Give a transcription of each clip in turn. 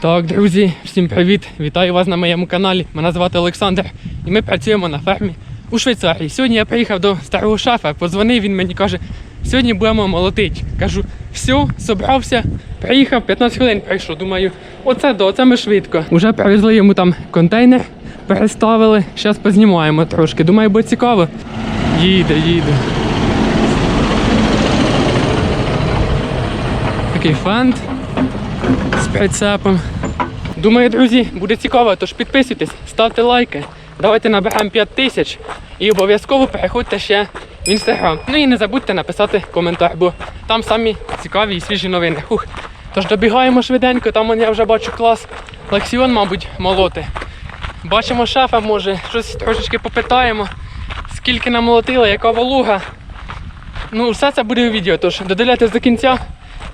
Так, друзі, всім привіт! Вітаю вас на моєму каналі. Мене звати Олександр і ми працюємо на фермі у Швейцарії. Сьогодні я приїхав до старого шафа, подзвонив, він мені каже, сьогодні будемо молотити. Кажу, все, собрався, приїхав, 15 хвилин прийшов. Думаю, оце до, оце ми швидко. Уже привезли йому там контейнер, переставили. Зараз познімаємо трошки. Думаю, буде цікаво. Їде, їде. Такий фант прицепом. Думаю, друзі, буде цікаво, тож підписуйтесь, ставте лайки, давайте наберемо 5 тисяч і обов'язково переходьте ще в інстаграм. Ну і не забудьте написати коментар, бо там самі цікаві і свіжі новини. Хух. Тож добігаємо швиденько, там я вже бачу клас. Лексіон, мабуть, молоти. Бачимо шефа, може, щось трошечки попитаємо, скільки намолотили, яка волуга. Ну, все це буде у відео, тож додивляйтесь до кінця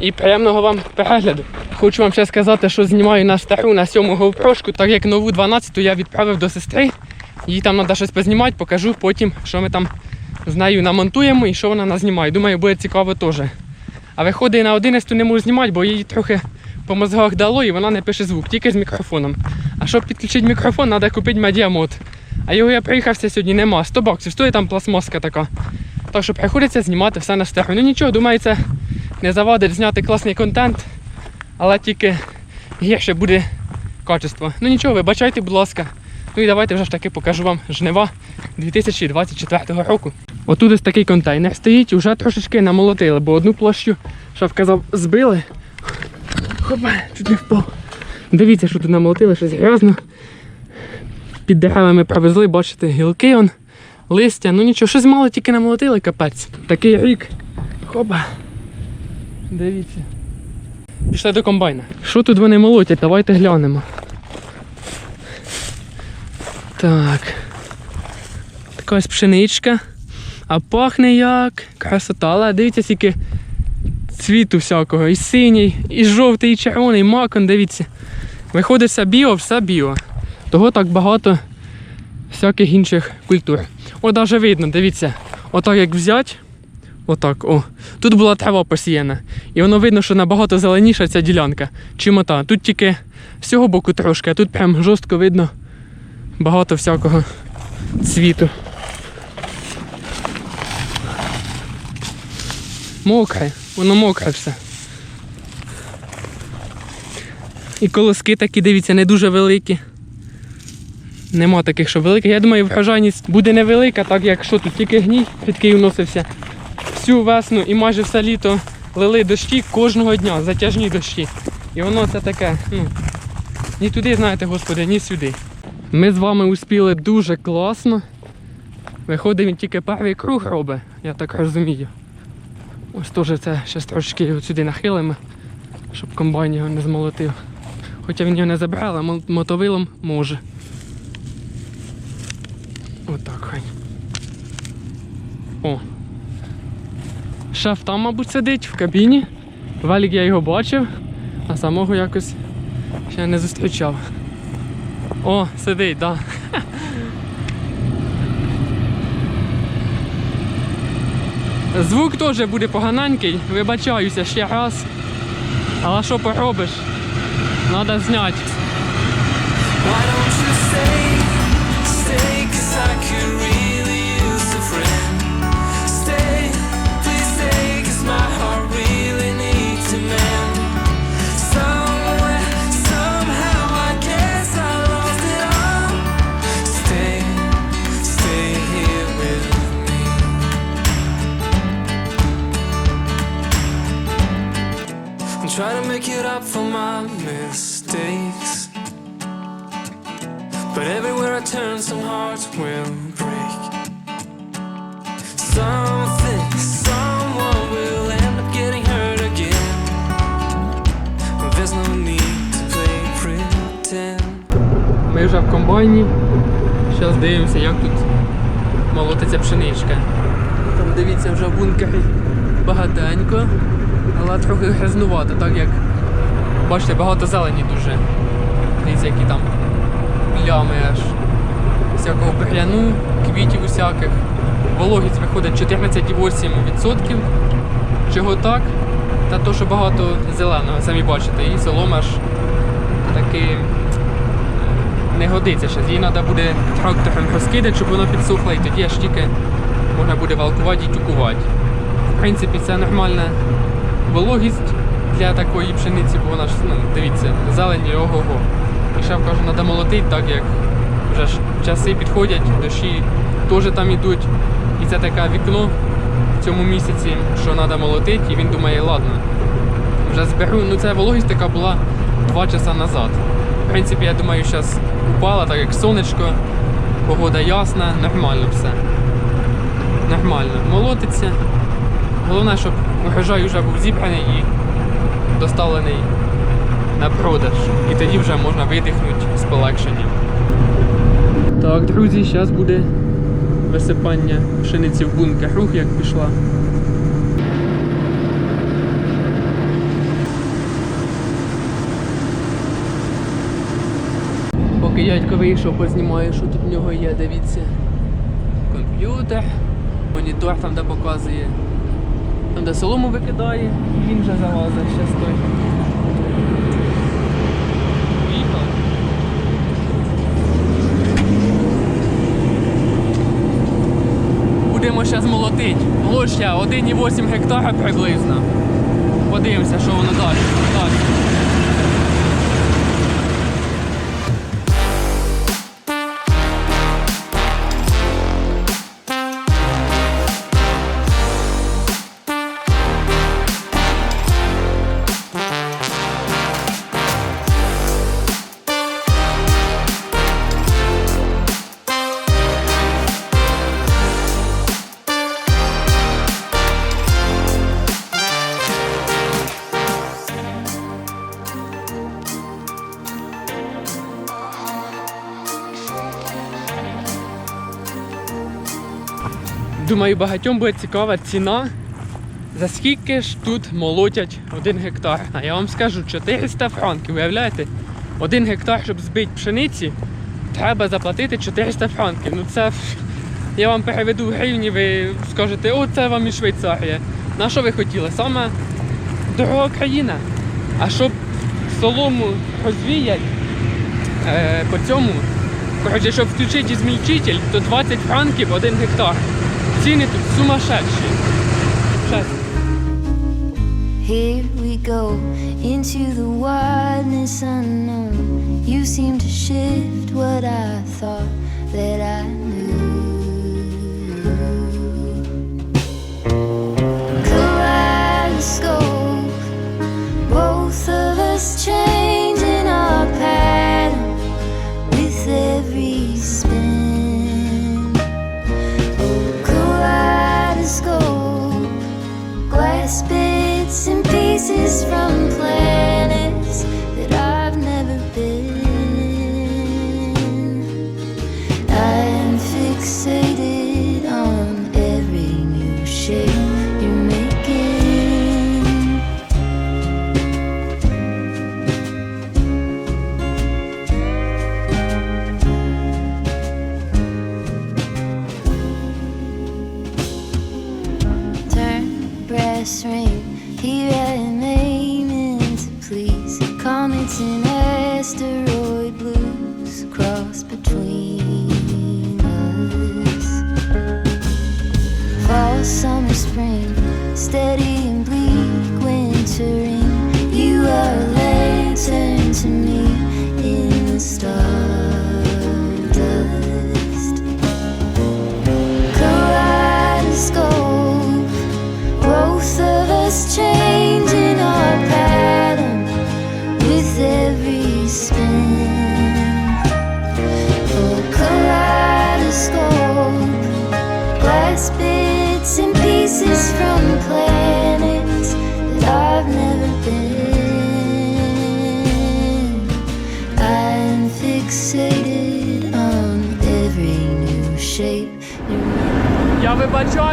і приємного вам перегляду. Хочу вам ще сказати, що знімаю на стару на сьому GoPro, так як нову 12-ту я відправив до сестри. Їй там треба щось познімати, покажу потім, що ми там з нею намонтуємо і що вона назнімає. Думаю, буде цікаво теж. А виходить на 11 не можу знімати, бо їй трохи по мозгах дало і вона не пише звук, тільки з мікрофоном. А щоб підключити мікрофон, треба купити медіамод. А його я приїхався сьогодні, нема. 100 баксів, стоїть там пластмаска така. Так що приходиться знімати все на стару. Ну нічого, думаю, це не завадить зняти класний контент, але тільки гірше буде качество. Ну нічого, вибачайте, будь ласка. Ну і давайте вже ж таки покажу вам жнива 2024 року. Отут ось такий контейнер стоїть, вже трошечки намолотили, бо одну площу, що вказав, збили. Хопа, чуть не впав. Дивіться, що тут намолотили, щось грязно. Під деревами провезли, бачите, гілки он, листя. Ну нічого, щось мало тільки намолотили, капець. Такий рік. Хопа. Дивіться. Пішли до комбайна. Що тут вони молотять? Давайте глянемо. Так. Така ось пшеничка. А пахне як. Красота. Але дивіться, скільки цвіту всякого. І синій, і жовтий, і червоний, і макон, дивіться. Виходить все біо, все біо. Того так багато всяких інших культур. О, навіть видно, дивіться. Отак як взять. Отак, о. Тут була трава посіяна. І воно видно, що набагато зеленіша ця ділянка, чим ота. Тут тільки з цього боку трошки, а тут прям жорстко видно багато всякого цвіту. Мокре, воно мокре все. І колоски такі, дивіться, не дуже великі. Нема таких, що великих. Я думаю, врожайність буде невелика, так як що тут тільки гній рідкий вносився. Всю весну і майже все літо лили дощі кожного дня, затяжні дощі. І воно це таке, ну, ні туди, знаєте, господи, ні сюди. Ми з вами успіли дуже класно. Виходить, він тільки перший круг робить, я так розумію. Ось теж це ще трошки сюди нахилимо, щоб комбайн його не змолотив. Хоча він його не забрав, але мотовилом може. Отак хай. О. Шеф там, мабуть, сидить в кабіні. Велик я його бачив, а самого якось ще не зустрічав. О, сидить, так. Да. Звук теж буде поганенький, вибачаюся ще раз. Але що поробиш? Треба зняти. Make it up for my mistakes. But everywhere I turn, some hearts will break. Something, someone will end up getting hurt again. There's no need to play pretend. Ми вже в комбайні. Зараз дивимося, як тут молотиться пшеничка. Там дивіться вже в бункері багатенько, але трохи грязнувато, так як бачите, багато зелені дуже. Дивіться, які там плями аж. Всякого бур'яну, квітів усяких. Вологість виходить 14,8%. Чого так? Та то, що багато зеленого, самі бачите, і солома аж таки не годиться ще. Її треба буде трактором розкидати, щоб вона підсохла, і тоді аж тільки можна буде валкувати і тюкувати. В принципі, це нормальна вологість для такої пшениці, бо вона ж, ну, дивіться, зелені ого-го. І ще кажу, треба молотити, так як вже ж часи підходять, дощі теж там ідуть. І це таке вікно в цьому місяці, що треба молотити, і він думає, ладно, вже зберу. Ну це вологість така була два часа назад. В принципі, я думаю, зараз упала, так як сонечко, погода ясна, нормально все. Нормально. Молотиться. Головне, щоб урожай вже був зібраний і доставлений на продаж. І тоді вже можна видихнути з полегшенням. Так, друзі, зараз буде висипання пшениці в бункер. Рух як пішла. Поки дядько вийшов, познімаю, що тут в нього є, дивіться. Комп'ютер, монітор там де показує. Там де солому викидає, він вже залазить ще стой. Будемо зараз молотити. Площа 1,8 гектара приблизно. Подивимося, що воно далі. далі. Думаю, багатьом буде цікава ціна. За скільки ж тут молотять один гектар? А я вам скажу 400 франків, уявляєте? Один гектар, щоб збити пшениці, треба заплатити 400 франків. Ну це я вам переведу в гривні, ви скажете, о, це вам і Швейцарія. На що ви хотіли? Саме дорога країна. А щоб солому розвіяти е, по цьому, коротше, щоб включити змільчитель, то 20 франків один гектар. Ціни тут сумасшедші. Щас. Here we go into the wildness unknown. You seem to shift what I thought that I knew. Kaleidoscope, both of us changing our pattern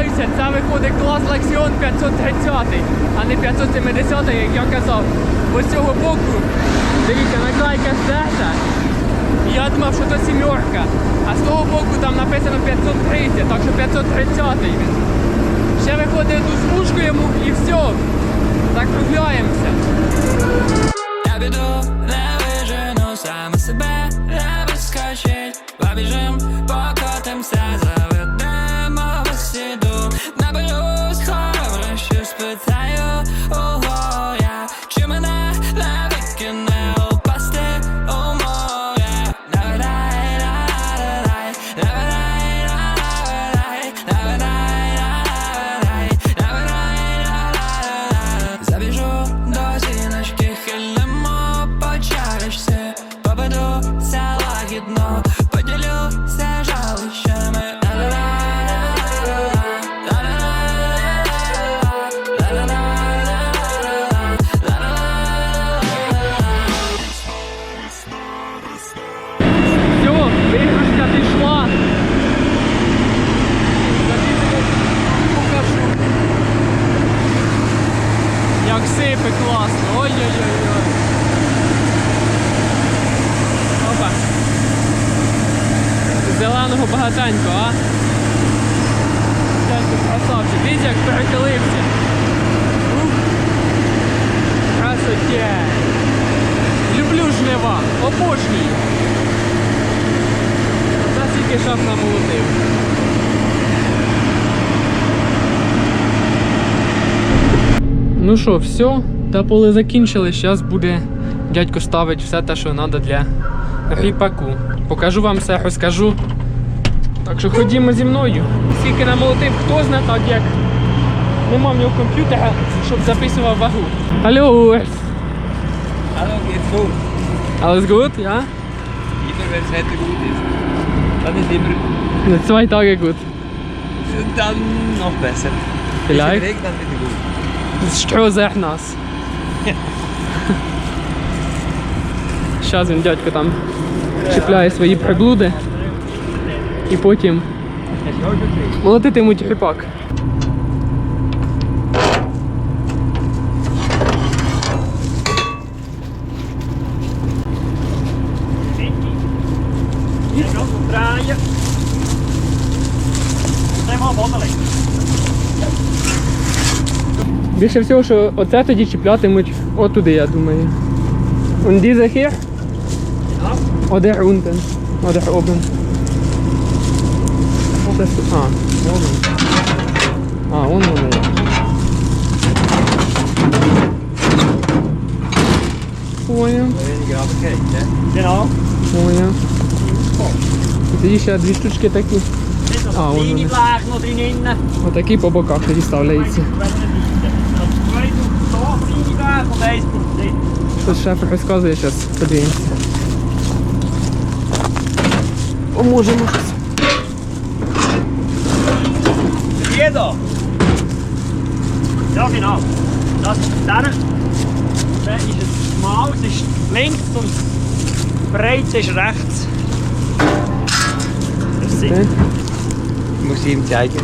помиляюся, це виходить клас лексіон 530, а не 570, як я казав. Бо з цього боку, дивіться, наклейка стета. Я думав, що це сімерка. А з того боку там написано 530, так що 530 він. Ще виходить одну смужку йому і все. Закругляємося. Я біду, не вижену, саме себе не вискочить. Побіжим, покотимся за. Ну що, все, теполи закінчили. Зараз буде дядько ставить все те, що треба для ріпаку. Покажу вам все, розкажу. Так що ходімо зі мною. Скільки намолотив, хто знає, так як нема в нього комп'ютера, щоб записував вагу. Алло. Hallo, geht's gut? Alles gut, ja? Immer wenn das Wetter gut ist. Dann ist immer Ne, Zwei Tage gut. dann noch besser. Vielleicht. Regen, dann wieder gut. Das Stroh нас? Зараз він дядько там чіпляє свої приблуди і потім молотитимуть ріпак. Більше всього, що оце тоді чіплятимуть отуди, я думаю. Und diese hier? Ja. Oder unten? Oder oben? Das, ah, oben. Ah. Понял, Weniger aber geht, ne? Genau. понял. І Тоді ще дві штучки такі. Ah, nog erin. innen. Отакі по боках тоді ставляються. Mini laag van deze komt dit. Тут шеф розказує зараз, подивимося. Поможемо щось. Hier da. Ja genau. Das ist der. Der ist es schmal, es ist links und breit ist rechts. Das ist Окей. Muss ich ihm zeigen.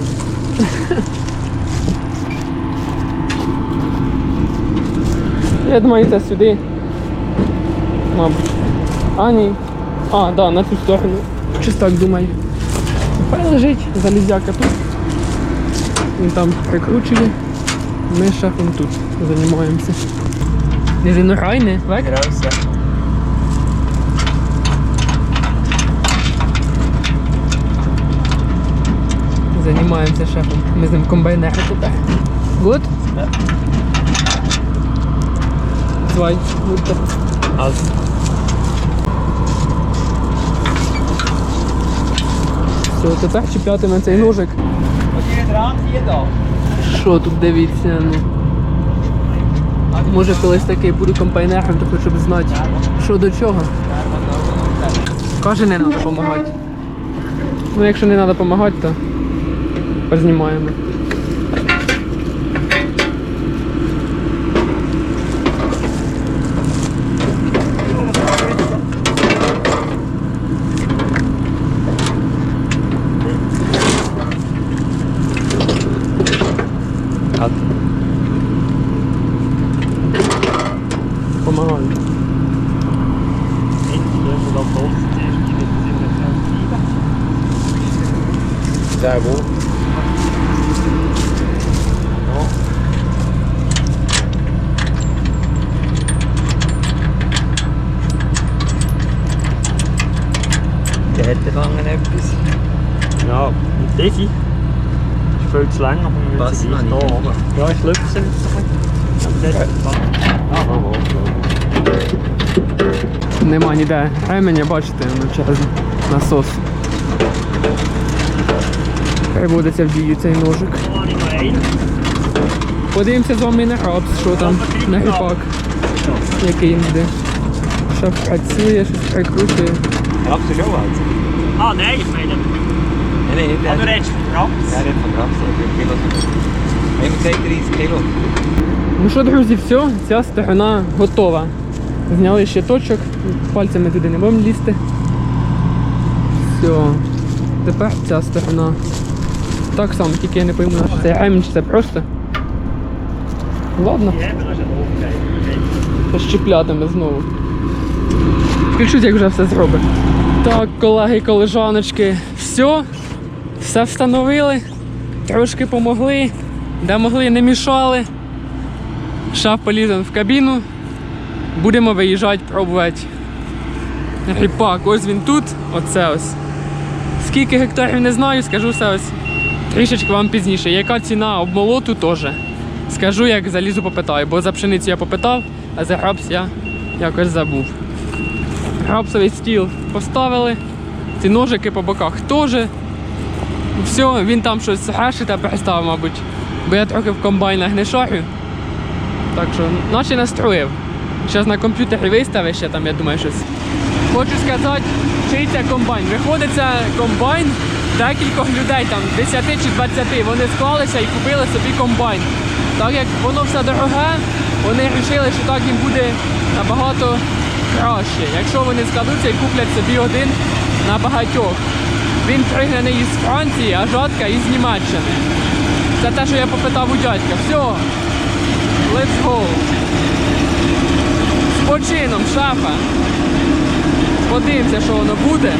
Я думаю, це сюди. Мабуть. А, ні. А, да, на цю сторону. Щось так думаю. Хай лежить залізяка тут. Він там прикручує. Ми з шефом тут займаємося. Не зінорай, не? Век? Raus. Займаємося шефом. Ми з ним комбайнери тут. Good? Zwei. Gut. Also, Все, тепер чіплятиме цей ножик. Що тут дивіться, ну. Може колись такий буду комбайнером, то щоб знати, що до чого. Каже, не треба допомагати. Ну, якщо не треба допомагати, то познімаємо. Der hätte fangen etwas. Ja, und diese ist viel zu lang, aber wir Was? müssen Ah, gleich nicht. da oben. Ja, ich löpfe sie jetzt ein bisschen. Aber das Нема ніде ременя, бачите, ну через насос. Приводиться в дію цей ножик. war nicht mehr ein. Подивимося з вами на рапс, що там, на гіпак, який він йде. Шеф працює, щось прикручує. Alt. Ah, nein, ich meine, Nein, nein, der, ah, du redest von Raps. der hat von Raps, hat Kilo. Immer gesagt 30 Kilo. Ну що, друзі, все, ця сторона готова. Зняли ще точок, пальцями туди не будемо лізти. Все. Тепер ця сторона. Так само, тільки я не пойму, що це ремінь, чи це просто. Ладно. Die hebben wir schon aufgegeben. Щеплятиме знову. Включусь, як вже все зробить. Так, колеги, колежаночки, все. Все встановили. Трошки помогли. Де могли, не мішали. Шаф полізен в кабіну. Будемо виїжджати, пробувати. Ріпак, ось він тут, оце ось. Скільки гектарів не знаю, скажу все ось трішечки вам пізніше. Яка ціна обмолоту теж. Скажу, як залізу попитаю, бо за пшеницю я попитав, а за грабс я якось забув. Грабсовий стіл поставили, ці ножики по боках теж. Все, він там щось гашить, а перестав, мабуть. Бо я трохи в комбайнах не шарю. Так що, наче настроїв. Зараз на комп'ютері виставиш ще там, я думаю, щось. Хочу сказати, чий це комбайн. Виходить, це комбайн декількох людей, там 10 чи 20. Вони склалися і купили собі комбайн. Так як воно все дороге, вони вирішили, що так їм буде набагато краще. Якщо вони складуться і куплять собі один на багатьох. Він пригнаний із Франції, а жатка із Німеччини. Це те, що я попитав у дядька. Все, let's go. З почином, шафа. Подивимося, що воно буде.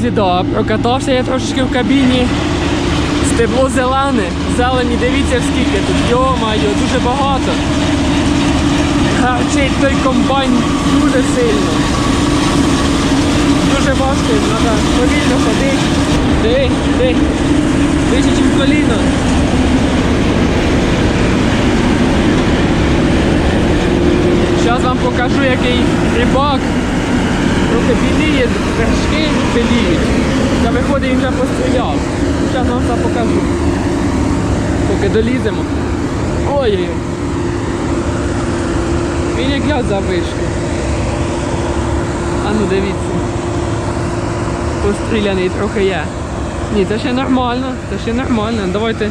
Друзі, да, прокатався я трошечки в кабіні. Стебло зелене, зелені, дивіться скільки тут. Йо-майо, дуже багато. Гарчить той комбайн дуже сильно. Дуже важко, треба повільно ходити. Диви, диви. Вище, ніж коліно. Зараз вам покажу, який рибак. Трохи біліє, вершки біліють. Та виходить, він вже постріляв. Зараз вам все покажу. Поки доліземо. Ой-ой-ой. Він як я за вишки. А ну дивіться. Постріляний трохи є. Ні, це ще нормально, це ще нормально. Давайте.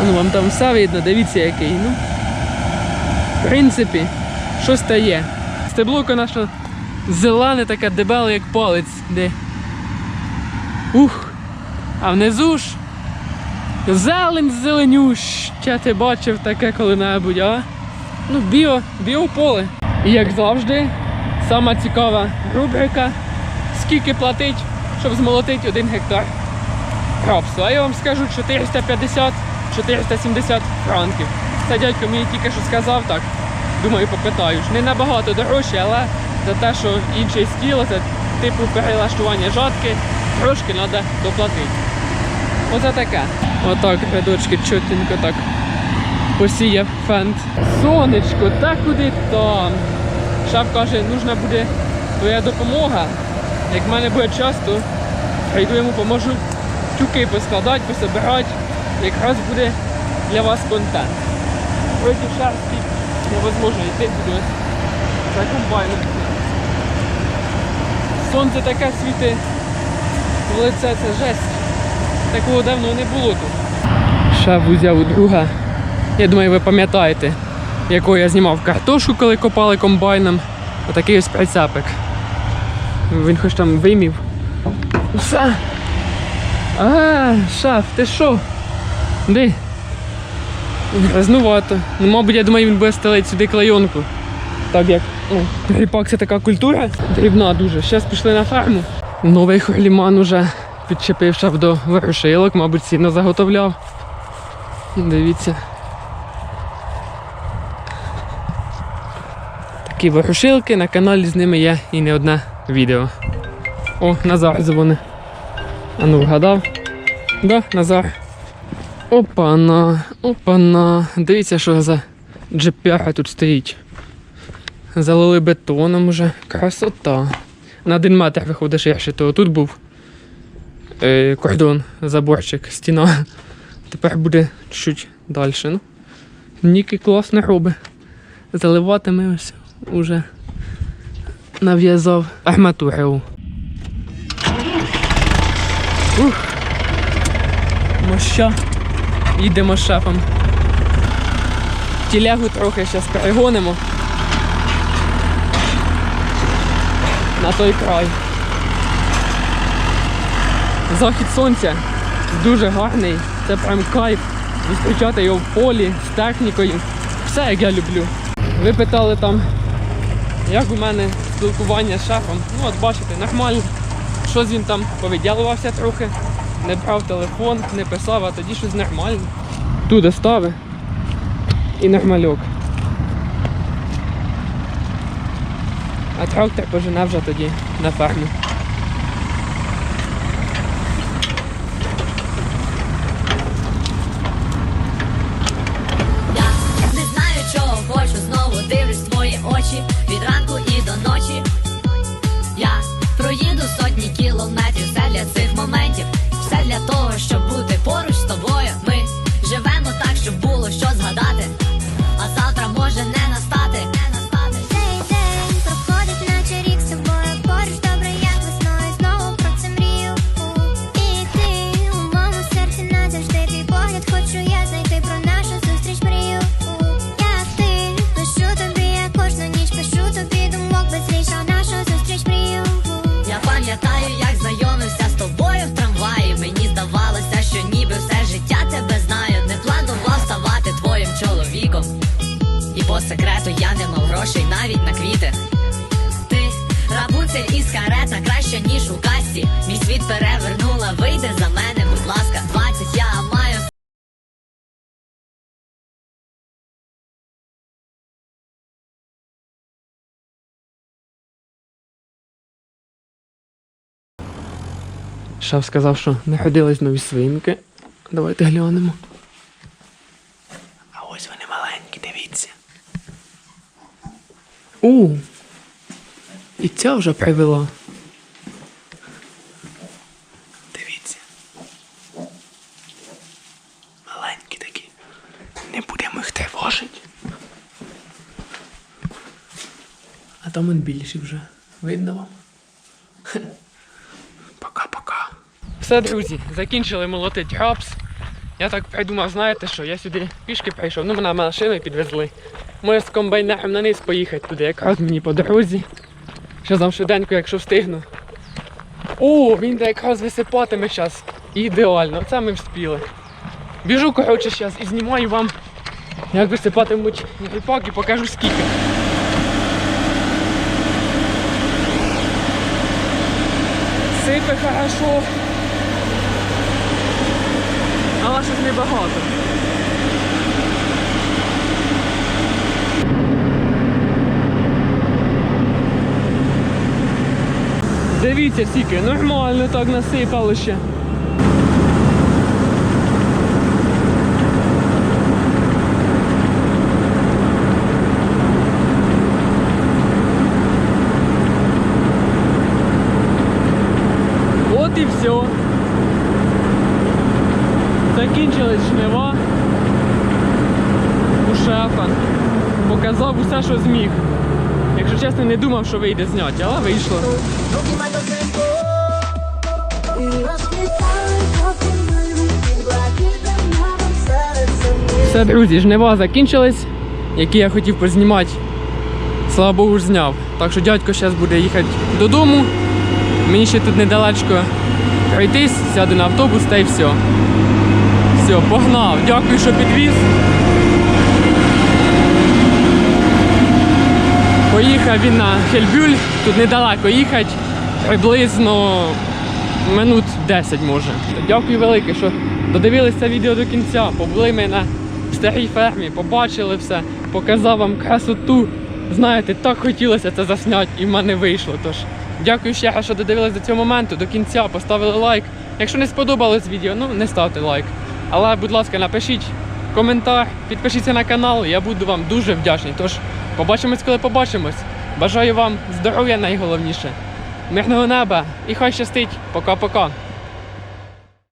А вам там все видно, дивіться який. Ну. В принципі, що стає? Стебло, конечно, зелене таке дебеле, як палець. Де. Ух! А внизу ж зелень зеленюща, ти бачив таке коли-небудь, а? Ну, біо, біополе. І як завжди, сама цікава рубрика. Скільки платить, щоб змолотити один гектар рапсу. А я вам скажу 450-470 франків. Це дядько мені тільки що сказав так. Думаю, попитаю. ж. Не набагато дорожче, але за те, що інший стіл, це типу перелаштування жатки, трошки треба доплатити. Оце таке. Отак, рядочки чотенько так посіяв фент. Сонечко, та куди там? Шеф каже, нужна буде твоя допомога. Як в мене буде час, то прийду йому поможу тюки поскладати, пособирати. Якраз буде для вас контент. Проти шерсті невозможно йти буде за комбайном. Сонце таке світить в лице, це жесть. Такого давно не було тут. Шеф взяв у друга. Я думаю, ви пам'ятаєте, якого я знімав картошку, коли копали комбайном. Отакий ось прицепик. Він хоч там вимів. Все. А, шеф, ти що? Де? Грязнувато. Ну, мабуть, я думаю, він буде стелити сюди клейонку. Так як ну, ріпак це така культура, дрібна дуже. Зараз пішли на ферму. Новий хуліман уже підчепив шаф до вирушилок, мабуть, сіно заготовляв. Дивіться. Такі вирушилки, на каналі з ними є і не одне відео. О, Назар дзвони. А ну вгадав? Да, Назар. Опана, опана. Дивіться, що за джепяха тут стоїть. Залили бетоном уже. Красота. На один метр виходиш, я ще то тут був. Е, кордон, заборчик, стіна. Тепер буде чуть далі. Ну. Ніки класно робить. Заливатиме ось уже нав'язав арматуру. Ух. Моща. Їдемо з шефом. Тілягу трохи зараз перегонимо. На той край. Захід сонця дуже гарний. Це прям кайф. Зустрічати його в полі з технікою. Все як я люблю. Ви питали там, як у мене спілкування з шефом. Ну от бачите, нормально. Щось він там повиділувався трохи, не брав телефон, не писав, а тоді щось нормальне. Туди стави і нормальок. А трактор пожинав вже тоді на ферму. Шеф сказав, що не ходились нові свинки. Давайте глянемо. А ось вони маленькі, дивіться. У. І ця вже привела. Дивіться. Маленькі такі. Не будемо їх тривожити. А там он більші вже. Видно вам? Пока-пока. Все, друзі, закінчили молотити рапс. Я так придумав, знаєте що, я сюди пішки прийшов, ну мене машиною підвезли. Може з комбайнером на низ поїхати туди, якраз мені по дорозі. Ще там швиденько, якщо встигну. О, він якраз висипатиме зараз. Ідеально, це ми вспіли. Біжу, коротше, зараз і знімаю вам, як висипатимуть ріпак і покажу скільки. Сипе хорошо. Але багато. Дивіться скільки, нормально так насипало ще. От і все. Закінчились жнива що зміг. Якщо чесно, не думав, що вийде зняти, але вийшло. Все, друзі, жнива закінчились, які я хотів познімати. Слава Богу, зняв. Так що дядько зараз буде їхати додому. Мені ще тут недалечко пройтись, сяду на автобус та й все. Все, погнав. Дякую, що підвіз. Поїхав він на Хельбюль, тут недалеко їхати, приблизно минут 10 може. Дякую велике, що додивилися це відео до кінця, побули ми на старій фермі, побачили все, показав вам красоту. Знаєте, так хотілося це засняти і в мене вийшло. Тож дякую ще раз, що додивились до цього моменту, до кінця, поставили лайк. Якщо не сподобалось відео, ну не ставте лайк. Але, будь ласка, напишіть коментар, підпишіться на канал, я буду вам дуже вдячний. Тож побачимось, коли побачимось. Бажаю вам здоров'я найголовніше, мирного неба і хай щастить. Пока-пока.